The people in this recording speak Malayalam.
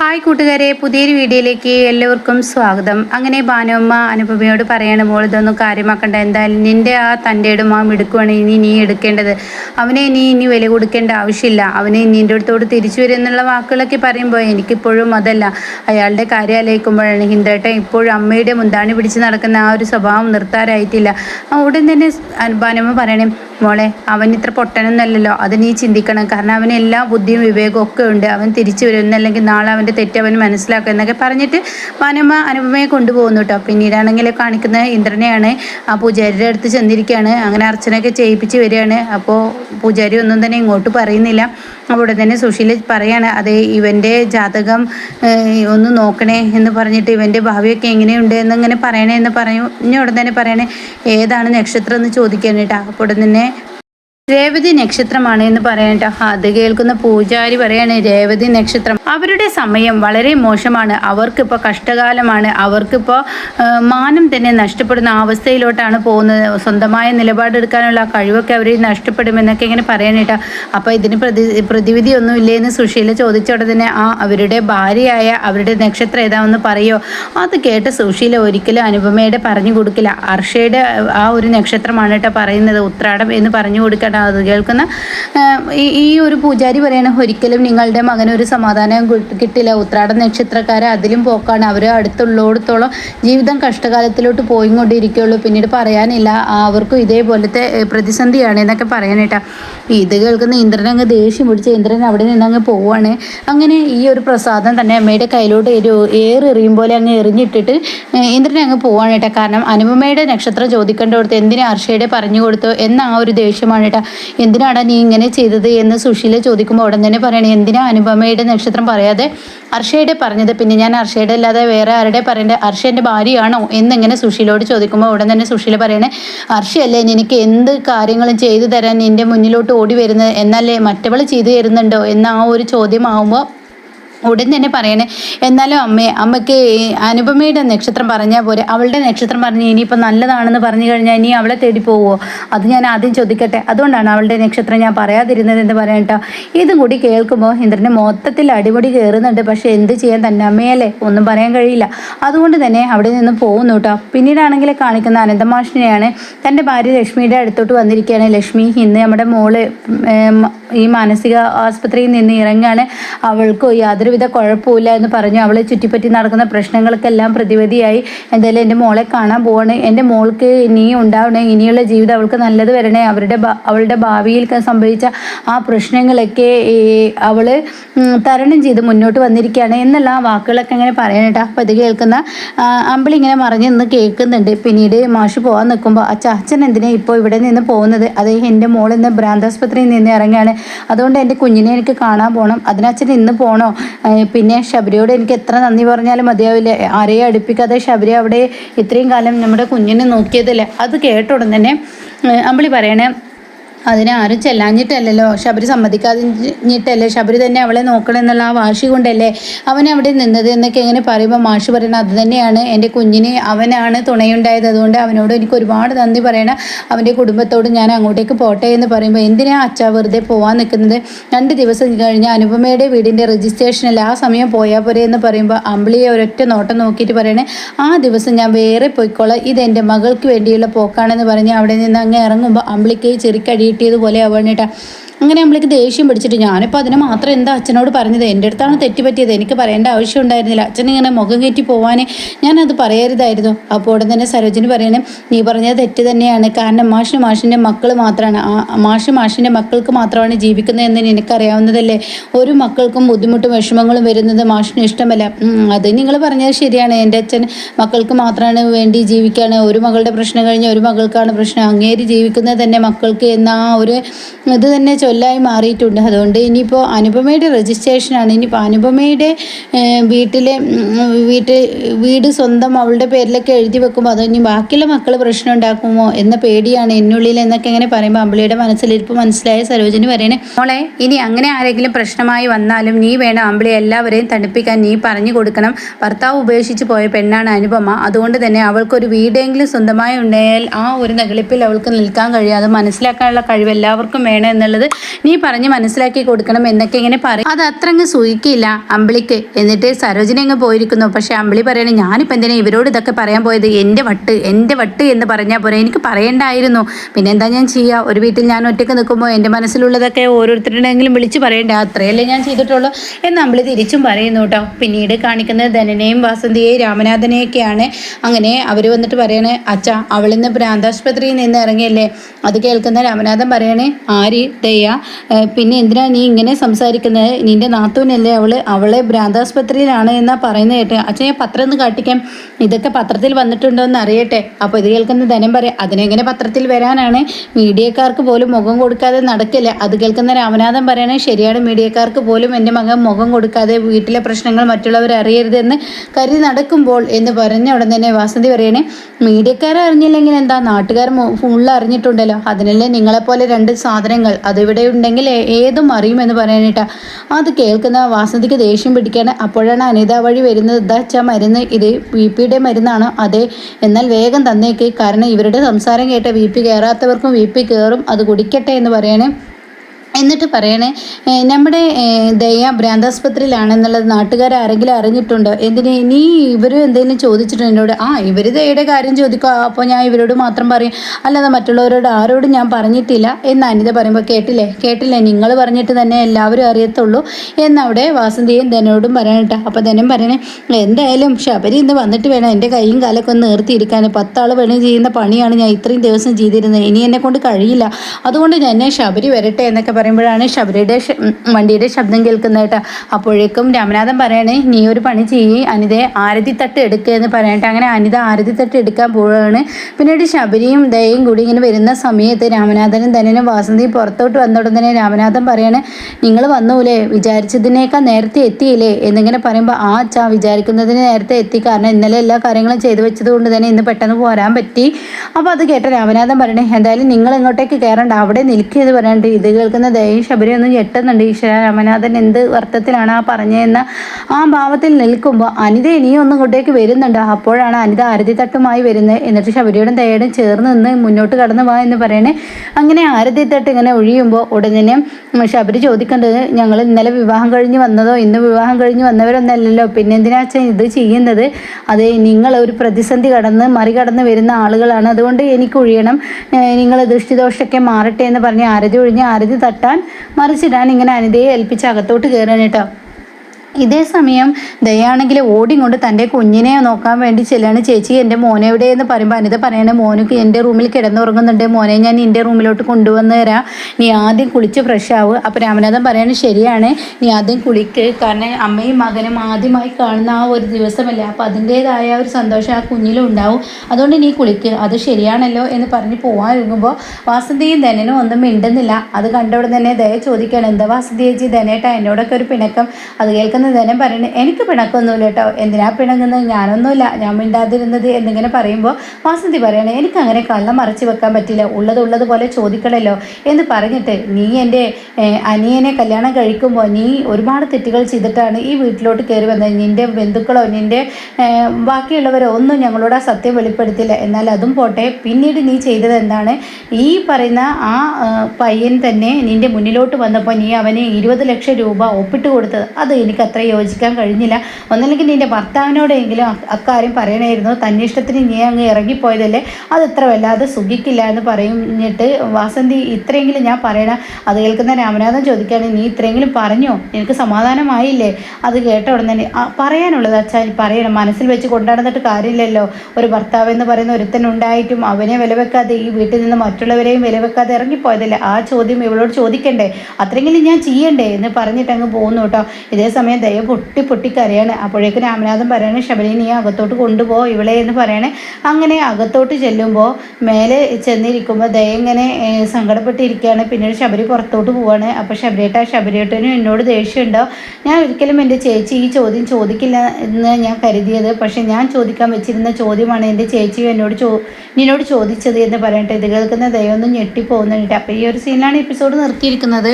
ഹായ് കൂട്ടുകാരെ പുതിയൊരു വീഡിയോയിലേക്ക് എല്ലാവർക്കും സ്വാഗതം. അങ്ങനെ ഭാനുമ്മ അനുപമയോട് പറയണ മോൾ ഇതൊന്നും കാര്യമാക്കണ്ട. എന്തായാലും നിന്റെ ആ തന്റെയുടെ മാം ആ മിടുക്കുവാണ്. ഇനി നീ എടുക്കേണ്ടത്. അവനെ നീ ഇനി വില കൊടുക്കേണ്ട ആവശ്യമില്ല. അവനെ നിന്റെ അടുത്തോട് തിരിച്ചു വരും എന്നുള്ള വാക്കുകളൊക്കെ പറയുമ്പോൾ എനിക്കിപ്പോഴും അതല്ല. അയാളുടെ കാര്യം ആലോചിക്കുമ്പോഴാണ് ഹിന്ദേട്ടൻ ഇപ്പോഴും അമ്മയുടെ മുന്താണി പിടിച്ച് നടക്കുന്ന ആ ഒരു സ്വഭാവം നിർത്താറായിട്ടില്ല. ഉടൻ തന്നെ ഭാനുമ്മ പറയണേ മോളെ അവൻ ഇത്ര പൊട്ടനൊന്നല്ലല്ലോ. അത് നീ ചിന്തിക്കണം. കാരണം അവന് എല്ലാ ബുദ്ധിയും വിവേകവും ഒക്കെ ഉണ്ട്. അവൻ തിരിച്ചു വരും. എന്നല്ലെങ്കിൽ നാളെ അവന്റെ തെറ്റ് അവൻ മനസ്സിലാക്കുക എന്നൊക്കെ പറഞ്ഞിട്ട് വനമ്മ അനുപമയെ കൊണ്ടുപോകുന്നു കേട്ടോ. പിന്നീടാണെങ്കിൽ കാണിക്കുന്നത് ഇന്ദ്രനെയാണ് ആ പൂജാരിയുടെ അടുത്ത് ചെന്നിരിക്കുകയാണ്. അങ്ങനെ അർച്ചനയൊക്കെ ചെയ്യിപ്പിച്ച് വരികയാണ്. അപ്പോൾ പൂജാരി ഒന്നും തന്നെ ഇങ്ങോട്ട് പറയുന്നില്ല. അവിടെ തന്നെ സുശീല പറയാണ് അതെ ഇവന്റെ ജാതകം ഒന്ന് നോക്കണേ എന്ന് പറഞ്ഞിട്ട് ഇവന്റെ ഭാവിയൊക്കെ എങ്ങനെയുണ്ട് എന്നിങ്ങനെ പറയണേ എന്ന് ഇനി ഉടൻ തന്നെ പറയണേ ഏതാണ് നക്ഷത്രം എന്ന് ചോദിക്കാൻ അപ്പോൾ ഉടൻ തന്നെ രേവതി നക്ഷത്രമാണ് എന്ന് പറയാട്ടോ അത് കേൾക്കുന്ന പൂജാരി പറയാണ് രേവതി നക്ഷത്രം. അവരുടെ സമയം വളരെ മോശമാണ്. അവർക്കിപ്പോൾ കഷ്ടകാലമാണ്. അവർക്കിപ്പോൾ മാനം തന്നെ നഷ്ടപ്പെടുന്ന അവസ്ഥയിലോട്ടാണ് പോകുന്നത്. സ്വന്തമായ നിലപാടെടുക്കാനുള്ള കഴിവൊക്കെ അവർ നഷ്ടപ്പെടുമെന്നൊക്കെ ഇങ്ങനെ പറയാനേട്ടാ അപ്പോൾ ഇതിന് പ്രതി പ്രതിവിധി ഒന്നും ഇല്ലേന്ന് സുശീല ചോദിച്ചോടെ തന്നെ ആ അവരുടെ ഭാര്യയായ അവരുടെ നക്ഷത്രം ഏതാണെന്ന് പറയോ? അത് കേട്ട് സുശീല ഒരിക്കലും അനുപമയുടെ പറഞ്ഞു കൊടുക്കില്ല. അർഷയുടെ ആ ഒരു നക്ഷത്രമാണ് കേട്ടോ പറയുന്നത്. ഉത്രാടം എന്ന് പറഞ്ഞു കൊടുക്കട്ടെ അത് കേൾക്കുന്ന ഈ- ഒരു പൂജാരി പറയണ ഒരിക്കലും നിങ്ങളുടെ മകന് ഒരു സമാധാനം കിട്ടില്ല. ഉത്രാട നക്ഷത്രക്കാരെ അതിലും പോക്കാണ്. അവർ അടുത്തുള്ളോടത്തോളം ജീവിതം കഷ്ടകാലത്തിലോട്ട് പോയി കൊണ്ടിരിക്കുകയുള്ളൂ പിന്നീട് പറയാനില്ല. അവർക്കും ഇതേപോലത്തെ പ്രതിസന്ധിയാണ് എന്നൊക്കെ പറയാനേട്ടാ ഇത് കേൾക്കുന്ന ഇന്ദ്രൻ അങ്ങ് ദേഷ്യം പിടിച്ച് ഇന്ദ്രൻ അവിടെ നിന്ന് അങ്ങ് പോവാണ്. അങ്ങനെ ഈ ഒരു പ്രസാദം തന്നെ അമ്മയുടെ കയ്യിലോട്ട് ഒരു ഏറെറിയും പോലെ അങ്ങ് എറിഞ്ഞിട്ടിട്ട് ഇന്ദ്രൻ അങ്ങ് പോവാണ് കേട്ടോ. കാരണം അനുപമയുടെ നക്ഷത്രം ചോദിക്കേണ്ട കൊടുത്ത് എന്തിനാ അർഷയുടെ പറഞ്ഞു കൊടുത്തു എന്ന ആ ഒരു ദേഷ്യമാണ് കേട്ടോ. എന്തിനാണ് നീ ഇങ്ങനെ ചെയ്തത് എന്ന് സുശീല ചോദിക്കുമ്പോൾ ഉടൻ തന്നെ പറയണേ എന്തിനാ അനുപമയുടെ നക്ഷത്രം പറയാതെ അർഷയുടെ പറഞ്ഞത്? പിന്നെ ഞാൻ അർഷയുടെ അല്ലാതെ വേറെ ആരുടെ പറയണ്ടേ അർഷന്റെ ഭാര്യയാണോ? എന്നിങ്ങനെ സുശീലോട് ചോദിക്കുമ്പോൾ ഉടൻ തന്നെ സുശീല പറയണേ അർഷയല്ലേ നിനക്ക് എന്ത് കാര്യങ്ങളും ചെയ്തു തരാൻ എന്റെ മുന്നിലോട്ട് ഓടി വരുന്നത്? എന്നല്ലേ മറ്റവൾ ചെയ്തു തരുന്നുണ്ടോ? എന്ന ആ ഒരു ചോദ്യമാവുമ്പോൾ ഉടൻ തന്നെ പറയണേ. എന്നാലും അമ്മേ അമ്മയ്ക്ക് അനുപമയുടെ നക്ഷത്രം പറഞ്ഞാൽ പോരെ. അവളുടെ നക്ഷത്രം പറഞ്ഞ് ഇനിയിപ്പോൾ നല്ലതാണെന്ന് പറഞ്ഞു കഴിഞ്ഞാൽ ഇനി അവളെ തേടി പോവുമോ അത് ഞാൻ ആദ്യം ചോദിക്കട്ടെ. അതുകൊണ്ടാണ് അവളുടെ നക്ഷത്രം ഞാൻ പറയാതിരുന്നത് എന്ന് പറയട്ടോ ഇതും കൂടി കേൾക്കുമ്പോൾ ഇന്ദ്രന് മൊത്തത്തിൽ അടിപൊളി കയറുന്നുണ്ട്. പക്ഷേ എന്ത് ചെയ്യാൻ തന്നെ അമ്മയല്ലേ ഒന്നും പറയാൻ കഴിയില്ല. അതുകൊണ്ട് തന്നെ അവിടെ നിന്ന് പോകുന്നു കേട്ടോ. പിന്നീടാണെങ്കിൽ കാണിക്കുന്ന അനന്തമാഷിനെയാണ് തന്റെ ഭാര്യ ലക്ഷ്മിയുടെ അടുത്തോട്ട് വന്നിരിക്കുകയാണ്. ലക്ഷ്മി ഇന്ന് നമ്മുടെ മോൾ ഈ മാനസിക ആസ്പത്രിയിൽ നിന്ന് ഇറങ്ങാണ്. അവൾക്ക് യാതൊരുവിധ കുഴപ്പമില്ല എന്ന് പറഞ്ഞു. അവളെ ചുറ്റിപ്പറ്റി നടക്കുന്ന പ്രശ്നങ്ങൾക്കെല്ലാം പ്രതിവിധിയായി. എന്തായാലും എന്റെ മോളെ കാണാൻ പോവാണ്. എന്റെ മോൾക്ക് ഇനി ഉണ്ടാവണേ ഇനിയുള്ള ജീവിതം അവൾക്ക് നല്ലത് വരണേ. അവരുടെ അവളുടെ ഭാവിയിൽ സംഭവിച്ച ആ പ്രശ്നങ്ങളൊക്കെ ഈ അവൾ തരണം ചെയ്ത് മുന്നോട്ട് വന്നിരിക്കുകയാണ് എന്നുള്ള ആ വാക്കുകളൊക്കെ ഇങ്ങനെ പറയാനേട്ടാ അപ്പം ഇത് കേൾക്കുന്ന അമ്പിളി ഇങ്ങനെ മറിഞ്ഞ് നിന്ന് കേൾക്കുന്നുണ്ട്. പിന്നീട് മാഷ് പോകാൻ നിൽക്കുമ്പോൾ അച്ഛ അച്ഛൻ എന്തിനാ ഇപ്പോൾ ഇവിടെ നിന്ന് പോകുന്നത്? അതേ എന്റെ മോൾ ഇന്ന് ഭ്രാന്താസ്പത്രിയിൽ നിന്ന് ഇറങ്ങുകയാണ്. അതുകൊണ്ട് എന്റെ കുഞ്ഞിനെ എനിക്ക് കാണാൻ പോകണം അതിനച്ഛൻ ഇന്ന് പോകണോ പിന്നെ ശബരിയോട് എനിക്ക് എത്ര നന്ദി പറഞ്ഞാലും മതിയാവില്ല. ആരെയും അടുപ്പിക്കാതെ ശബരി അവിടെ ഇത്രയും കാലം നമ്മുടെ കുഞ്ഞിനെ നോക്കിയതല്ലേ? അത് കേട്ട ഉടൻ തന്നെ അമ്പിളി പറയണേ അതിനെ ആരും ചെല്ലാഞ്ഞിട്ടല്ലല്ലോ. ശബരി സമ്മതിക്കാതിഞ്ഞിട്ടല്ലേ ശബരി തന്നെ അവളെ നോക്കണം എന്നുള്ള ആ വാശി കൊണ്ടല്ലേ അവൻ അവിടെ നിന്നത് എന്നൊക്കെ എങ്ങനെ പറയുമ്പോൾ മാഷി പറയുന്നത് അത് തന്നെയാണ്. എന്റെ കുഞ്ഞിന് അവനാണ് തുണയുണ്ടായത്. അതുകൊണ്ട് അവനോട് എനിക്ക് ഒരുപാട് നന്ദി പറയണം. അവന്റെ കുടുംബത്തോട് ഞാൻ അങ്ങോട്ടേക്ക് പോട്ടെ എന്ന് പറയുമ്പോൾ എന്തിനാ അച്ഛ വെറുതെ പോകാൻ നിൽക്കുന്നത്? രണ്ട് ദിവസം കഴിഞ്ഞ് അനുപമയുടെ വീടിന്റെ രജിസ്ട്രേഷനിൽ ആ സമയം പോയാൽ പോരെ എന്ന് പറയുമ്പോൾ അമ്പിളിയെ ഒരൊറ്റ നോട്ടം നോക്കിയിട്ട് പറയണേ ആ ദിവസം ഞാൻ വേറെ പോയിക്കോളാം. ഇത് എന്റെ മകൾക്ക് വേണ്ടിയുള്ള പോക്കാണെന്ന് പറഞ്ഞ് അവിടെ നിന്ന് അങ്ങ് ഇറങ്ങുമ്പോൾ അമ്പിളിക്ക് ചെറിക്കടിയിട്ടിയതുപോലെ ആവണേട്ടാ അങ്ങനെ നമ്മൾക്ക് ദേഷ്യം പിടിച്ചിട്ട് ഞാനിപ്പോൾ അതിന് മാത്രം എന്താ അച്ഛനോട് പറഞ്ഞത്? എന്റെ അടുത്താണ് തെറ്റ് പറ്റിയത്. എനിക്ക് പറയേണ്ട ആവശ്യം ഉണ്ടായിരുന്നില്ല. അച്ഛൻ ഇങ്ങനെ മുഖം കയറ്റി പോവാൻ ഞാനത് പറയരുതായിരുന്നു. അപ്പോൾ ഉടൻ തന്നെ സരോജിനി പറയണേ നീ പറഞ്ഞത് തെറ്റ് തന്നെയാണ്. കാരണം മാഷ് മാഷിന്റെ മക്കൾ മാത്രമാണ് മാഷ് മാഷിന്റെ മക്കൾക്ക് മാത്രമാണ് ജീവിക്കുന്നതെന്ന് നിനക്കറിയാവുന്നതല്ലേ? ഒരു മക്കൾക്കും ബുദ്ധിമുട്ടും വിഷമങ്ങളും വരുന്നത് മാഷിന് ഇഷ്ടമല്ല. അത് നിങ്ങൾ പറഞ്ഞത് ശരിയാണ്. എന്റെ അച്ഛൻ മക്കൾക്ക് മാത്രമാണ് വേണ്ടി ജീവിക്കുകയാണ് ഒരു മകളുടെ പ്രശ്നം കഴിഞ്ഞ് ഒരു മകൾക്കാണ് പ്രശ്നം. അങ്ങേര് ജീവിക്കുന്നത് തന്നെ മക്കൾക്ക് എന്ന ആ ഒരു ഇത് തന്നെ ചൊല്ലായി മാറിയിട്ടുണ്ട്. അതുകൊണ്ട് ഇനിയിപ്പോൾ അനുപമയുടെ രജിസ്ട്രേഷനാണ് ഇനിയിപ്പോൾ അനുപമയുടെ വീട്ടിലെ വീട്ട് വീട് സ്വന്തം അവളുടെ പേരിലൊക്കെ എഴുതി വെക്കുമ്പോൾ അതോ ഇനി ബാക്കിയുള്ള മക്കൾ പ്രശ്നം ഉണ്ടാക്കുമോ എന്ന പേടിയാണ് എന്നുള്ളിൽ എന്നൊക്കെ ഇങ്ങനെ പറയുമ്പോൾ അമ്പിളിയുടെ മനസ്സിലിരിപ്പ് മനസ്സിലായ സരോജിനി പറയണേ മോളെ ഇനി അങ്ങനെ ആരെങ്കിലും പ്രശ്നമായി വന്നാലും നീ വേണം അമ്പിളി എല്ലാവരെയും തണുപ്പിക്കാൻ നീ പറഞ്ഞു കൊടുക്കണം. ഭർത്താവ് ഉപേക്ഷിച്ച് പോയ പെണ്ണാണ് അനുപമ. അതുകൊണ്ട് തന്നെ അവൾക്കൊരു വീടെങ്കിലും സ്വന്തമായി ഉണ്ടായാൽ ആ ഒരു നഗളിപ്പിൽ അവൾക്ക് നിൽക്കാൻ കഴിയാതെ മനസ്സിലാക്കാനുള്ള കഴിവ് എല്ലാവർക്കും വേണം എന്നുള്ളത് നീ പറഞ്ഞ് മനസ്സിലാക്കി കൊടുക്കണം എന്നൊക്കെ ഇങ്ങനെ പറയും. അത് അത്ര അങ്ങ് സൂഹിക്കില്ല അമ്പിളിക്ക്. എന്നിട്ട് സരോജിനി അങ്ങ് പോയിരിക്കുന്നു. പക്ഷെ അമ്പിളി പറയണേ ഞാനിപ്പോൾ എന്തിനാ ഇവരോട് ഇതൊക്കെ പറയാൻ പോയത്? എന്റെ വട്ട് എന്റെ വട്ട് എന്ന് പറഞ്ഞാൽ പോരെ. എനിക്ക് പറയണ്ടായിരുന്നു. പിന്നെ എന്താ ഞാൻ ചെയ്യുക ഒരു വീട്ടിൽ ഞാൻ ഒറ്റയ്ക്ക് നിൽക്കുമ്പോൾ എന്റെ മനസ്സിലുള്ളതൊക്കെ ഓരോരുത്തരുടെയെങ്കിലും വിളിച്ച് പറയണ്ടേ? അത്രയല്ലേ ഞാൻ ചെയ്തിട്ടുള്ളൂ. എന്ന് അമ്പിളി തിരിച്ചും പറയുന്നു കേട്ടോ. പിന്നീട് കാണിക്കുന്നത് ധനനെയും വാസന്തിയെയും രാമനാഥനെയൊക്കെയാണ്. അങ്ങനെ അവർ വന്നിട്ട് പറയണേ അച്ഛ അവളിന്ന് ഭ്രാന്താശുപത്രിയിൽ നിന്ന് ഇറങ്ങിയല്ലേ? അത് കേൾക്കുന്ന രാമനാഥൻ പറയണേ ആര്? ദയ്യ പിന്നെ എന്തിനാ നീ ഇങ്ങനെ സംസാരിക്കുന്നത് നിന്റെ നാത്തൂനല്ലേ അവൾ? അവളെ ഭ്രാന്താസ്പത്രിയിലാണ് എന്നാ പറയുന്നത് കേട്ടെ. അച്ഛൻ ഞാൻ പത്രം ഒന്ന് കാട്ടിക്കാം. ഇതൊക്കെ പത്രത്തിൽ വന്നിട്ടുണ്ടോ എന്ന് അറിയട്ടെ. അപ്പോൾ ഇത് കേൾക്കുന്ന ധനം പറയാം. അതിനെങ്ങനെ പത്രത്തിൽ വരാനാണ്. മീഡിയക്കാർക്ക് പോലും മുഖം കൊടുക്കാതെ നടക്കില്ല. അത് കേൾക്കുന്ന രാമനാഥൻ പറയണേ ശരിയാണ് മീഡിയക്കാർക്ക് പോലും എന്റെ മകൻ മുഖം കൊടുക്കാതെ വീട്ടിലെ പ്രശ്നങ്ങൾ മറ്റുള്ളവർ അറിയരുതെന്ന് കരുതി നടക്കുമ്പോൾ എന്ന് പറഞ്ഞ ഉടൻ തന്നെ വാസന്തി പറയണേ. മീഡിയക്കാരെ അറിഞ്ഞില്ലെങ്കിൽ എന്താ? നാട്ടുകാർ ഫുള്ള് അറിഞ്ഞിട്ടുണ്ടല്ലോ. അതിനല്ലേ നിങ്ങളെപ്പോലെ രണ്ട് സാധനങ്ങൾ. അതിവിടെ ഉണ്ടെങ്കിൽ ഏതും അറിയുമെന്ന് പറയാനായിട്ടാ അത് കേൾക്കുന്ന വാസന്തിക്ക് ദേഷ്യം പിടിക്കാണ്. അപ്പോഴാണ് അനിത വഴി വരുന്നത്. ദച്ച മരുന്ന്. ഇത് വി പിയുടെ മരുന്നാണ്. അതെ. എന്നാൽ വേഗം തന്നേക്ക്. കാരണം ഇവരുടെ സംസാരം കേട്ട വി പി കയറാത്തവർക്കും വി പി കയറും അത് കുടിക്കട്ടെ എന്ന് പറയണേ. എന്നിട്ട് പറയണേ നമ്മുടെ ദയ ഭ്രാന്താസ്പത്രിയിലാണെന്നുള്ളത് നാട്ടുകാർ ആരെങ്കിലും അറിഞ്ഞിട്ടുണ്ടോ? എന്തിന്? നീ ഇവർ എന്തെങ്കിലും ചോദിച്ചിട്ടുണ്ട് എന്നോട്? ആ ഇവർ ദയയുടെ കാര്യം ചോദിക്കുക അപ്പോൾ ഞാൻ ഇവരോട് മാത്രം പറയും. അല്ലാതെ മറ്റുള്ളവരോട് ആരോടും ഞാൻ പറഞ്ഞിട്ടില്ല. എന്ന് അനിത പറയുമ്പോൾ കേട്ടില്ലേ? കേട്ടില്ലേ? നിങ്ങൾ പറഞ്ഞിട്ട് തന്നെ എല്ലാവരും അറിയത്തുള്ളൂ. എന്നവിടെ വാസന്തിയും ധനോടും പറയണട്ടോ അപ്പോൾ ധനം പറയണേ എന്തായാലും ശബരി ഇന്ന് വന്നിട്ട് വേണം. എന്റെ കൈയും കാലൊക്കെ ഒന്ന് നിർത്തിയിരിക്കാൻ. പത്താൾ വേണം ചെയ്യുന്ന പണിയാണ് ഞാൻ ഇത്രയും ദിവസം ചെയ്തിരുന്നത്. ഇനി എന്നെ കൊണ്ട് കഴിയില്ല. അതുകൊണ്ട് ഞാൻ ശബരി വരട്ടെ എന്നൊക്കെ പറയുമ്പോഴാണ് ശബരിയുടെ വണ്ടിയുടെ ശബ്ദം കേൾക്കുന്നതായിട്ട് അപ്പോഴേക്കും രാമനാഥൻ പറയണേ നീ ഒരു പണി ചെയ്യ് അനിതയെ ആരതി തട്ട് എടുക്കുക എന്ന് പറയട്ടെ അങ്ങനെ അനിത ആരതി തട്ട് എടുക്കാൻ പോവുകയാണ്. പിന്നീട് ശബരിയും ദയയും കൂടി ഇങ്ങനെ വരുന്ന സമയത്ത് രാമനാഥനും ധനനും വാസന്തി പുറത്തോട്ട് വന്ന തന്നെ രാമനാഥൻ പറയണേ നിങ്ങൾ വന്നൂലേ വിചാരിച്ചതിനേക്കാൾ നേരത്തെ എത്തിയില്ലേ എന്നിങ്ങനെ പറയുമ്പോൾ ആ അച്ഛാ വിചാരിക്കുന്നതിന് നേരത്തെ എത്തി. കാരണം ഇന്നലെ എല്ലാ കാര്യങ്ങളും ചെയ്തു വെച്ചത് കൊണ്ട് തന്നെ ഇന്ന് പെട്ടെന്ന് പോരാൻ പറ്റി. അപ്പോൾ അത് കേട്ട രാമനാഥൻ പറയണേ എന്തായാലും നിങ്ങൾ ഇങ്ങോട്ടേക്ക് കയറണ്ട അവിടെ നിൽക്കിയത് പറയാണ്ട് ഇത് കേൾക്കുന്ന ദയയും ശബരി ഒന്ന് ഞെട്ടുന്നുണ്ട്. ഈശ്വര രാമനാഥൻ എന്ത് അർത്ഥത്തിലാണ് ആ പറഞ്ഞതെന്ന് ആ ഭാവത്തിൽ നിൽക്കുമ്പോൾ അനിത ഇനിയും ഒന്നും ഇങ്ങോട്ടേക്ക് വരുന്നുണ്ട്. അപ്പോഴാണ് അനിത ആരതി തട്ടുമായി വരുന്നത് എന്നിട്ട് ശബരിയോടും ദയയോടും ചേർന്ന് നിന്ന് മുന്നോട്ട് കടന്നു വാ എന്ന് പറയണേ. അങ്ങനെ ആരതി തട്ട് ഇങ്ങനെ ഒഴിയുമ്പോൾ ഉടനെ ശബരി ചോദിക്കേണ്ടത് ഞങ്ങൾ ഇന്നലെ വിവാഹം കഴിഞ്ഞ് വന്നതോ? ഇന്ന് വിവാഹം കഴിഞ്ഞ് വന്നവരൊന്നല്ലല്ലോ. പിന്നെ എന്തിനാച്ചാൽ ഇത് ചെയ്യുന്നത്? അത് നിങ്ങൾ ഒരു പ്രതിസന്ധി കടന്ന് മറികടന്ന് വരുന്ന ആളുകളാണ്. അതുകൊണ്ട് എനിക്ക് ഒഴിയണം. നിങ്ങൾ ദൃഷ്ടിദോഷമൊക്കെ മാറട്ടെ എന്ന് പറഞ്ഞ് ആരതി ഒഴിഞ്ഞ് ആരതി തട്ടാൻ മറിച്ചിടാൻ ഇങ്ങനെ അനിതയെ ഏൽപ്പിച്ച് അകത്തോട്ട് കയറാൻ ഇതേ സമയം ദയാണെങ്കിൽ കൊണ്ട് തന്റെ കുഞ്ഞിനെ നോക്കാൻ വേണ്ടി ചെല്ലാണ്. ചേച്ചി എന്റെ മോനെ എവിടെയെന്ന് പറയുമ്പോൾ അനിത പറയണ മോനക്ക് എന്റെ റൂമിൽ കിടന്നുറങ്ങുന്നുണ്ട്. മോനെ ഞാൻ എന്റെ റൂമിലോട്ട് കൊണ്ടുവന്ന് തരാം. നീ ആദ്യം കുളിച്ച് ഫ്രഷ് ആവുക അപ്പോൾ രാമനാഥൻ പറയാണ് ശരിയാണ്. നീ ആദ്യം കുളിക്ക്. കാരണം അമ്മയും മകനും ആദ്യമായി കാണുന്ന ആ ഒരു ദിവസമല്ലേ. അപ്പോൾ അതിന്റേതായ ഒരു സന്തോഷം ആ കുഞ്ഞിലും ഉണ്ടാവും. അതുകൊണ്ട് നീ കുളിക്ക്. അത് ശരിയാണല്ലോ എന്ന് പറഞ്ഞ് പോകാൻ ഒരുങ്ങുമ്പോൾ വാസന്തിയും ധനനും ഒന്നും മിണ്ടുന്നില്ല. അത് കണ്ടവിടെ തന്നെ ദയ ചോദിക്കുകയാണ് എന്താ വാസന്തി ചേച്ചി ധനേട്ടാ എന്നോടൊക്കെ ഒരു പിണക്കം. അത് കേൾക്കുന്ന ധനം പറയുന്നത് എനിക്ക് പിണക്കൊന്നുമില്ല കേട്ടോ. എന്തിനാ പിണങ്ങുന്നത്? ഞാനൊന്നുമില്ല. ഞാൻ മിണ്ടാതിരുന്നത് എന്നിങ്ങനെ പറയുമ്പോൾ വാസന്തി പറയണേ എനിക്ക് അങ്ങനെ കള്ളം മറച്ചു വെക്കാൻ പറ്റില്ല. ഉള്ളത് ഉള്ളത് പോലെ ചോദിക്കണമല്ലോ എന്ന് പറഞ്ഞിട്ട് നീ എന്റെ അനിയനെ കല്യാണം കഴിക്കുമ്പോൾ നീ ഒരുപാട് തെറ്റുകൾ ചെയ്തിട്ടാണ് ഈ വീട്ടിലോട്ട് കയറി വന്നത്. നിന്റെ ബന്ധുക്കളോ നിന്റെ ബാക്കിയുള്ളവരോ ഒന്നും ഞങ്ങളോട് ആ സത്യം വെളിപ്പെടുത്തില്ല. എന്നാൽ അതും പോട്ടെ. പിന്നീട് നീ ചെയ്തത് എന്താണ്? ഈ പറയുന്ന ആ, പയ്യൻ തന്നെ നിന്റെ മുന്നിലോട്ട് വന്നപ്പോൾ നീ അവന് ഇരുപത് ലക്ഷം രൂപ ഒപ്പിട്ട് കൊടുത്തത്. അത് എനിക്ക് അത്ര യോജിക്കാൻ കഴിഞ്ഞില്ല. ഒന്നല്ലെങ്കിൽ നിന്റെ ഭർത്താവിനോടെങ്കിലും അക്കാര്യം പറയണമായിരുന്നു തന്നെ ഇഷ്ടത്തിന് നീ അങ്ങ് ഇറങ്ങിപ്പോയതല്ലേ? അത് ഇത്ര വല്ലാതെ സുഖിക്കില്ല എന്ന് പറഞ്ഞിട്ട് വാസന്തി ഇത്രയെങ്കിലും ഞാൻ പറയണം അത് കേൾക്കുന്ന രാമനാഥൻ ചോദിക്കുകയാണ് നീ ഇത്രയെങ്കിലും പറഞ്ഞോ? എനിക്ക് സമാധാനമായില്ലേ? അത് കേട്ട ഉടനെ തന്നെ പറയാനുള്ളത് അച്ഛാ പറയണം. മനസ്സിൽ വെച്ച് കൊണ്ടുനടന്നിട്ട് കാര്യമില്ലല്ലോ. ഒരു ഭർത്താവ് എന്ന് പറയുന്ന ഒരുത്തൻ ഉണ്ടായിട്ടും അവനെ വിലവെക്കാതെ ഈ വീട്ടിൽ നിന്ന് മറ്റുള്ളവരെയും വിലവെക്കാതെ ഇറങ്ങിപ്പോയതല്ലേ? ആ ചോദ്യം ഇവളോട് ചോദിക്കണ്ടേ? അത്രയെങ്കിലും ഞാൻ ചെയ്യണ്ടേ? എന്ന് പറഞ്ഞിട്ട് അങ്ങ് പോകുന്നു കേട്ടോ. ഇതേ സമയം ദയ പൊട്ടി പൊട്ടി കരയാണ്. അപ്പോഴേക്കും രാമനാഥൻ പറയണേ ശബരി നീ അകത്തോട്ട് കൊണ്ടുപോ ഇവളെ എന്ന് പറയണേ. അങ്ങനെ അകത്തോട്ട് ചെല്ലുമ്പോൾ മേലെ ചെന്നിരിക്കുമ്പോൾ ദയ ഇങ്ങനെ സങ്കടപ്പെട്ടിരിക്കുകയാണ്. പിന്നീട് ശബരി പുറത്തോട്ട് പോവാണ്. അപ്പോൾ ശബരിയേട്ട ശബരിയേട്ടനും എന്നോട് ദേഷ്യമുണ്ടോ? ഞാൻ ഒരിക്കലും എന്റെ ചേച്ചി ഈ ചോദ്യം ചോദിക്കില്ല എന്ന് ഞാൻ കരുതിയത്. പക്ഷേ ഞാൻ ചോദിക്കാൻ വെച്ചിരുന്ന ചോദ്യമാണ് എന്റെ ചേച്ചി എന്നോട് ചോ നിന്നോട് ചോദിച്ചത് എന്ന് പറയട്ടെ. ഇത് കേൾക്കുന്ന ദയൊന്നും ഞെട്ടിപ്പോകുന്നുണ്ട്. അപ്പോൾ ഈ ഒരു സീനിലാണ് എപ്പിസോഡ് നിർത്തിയിരിക്കുന്നത്.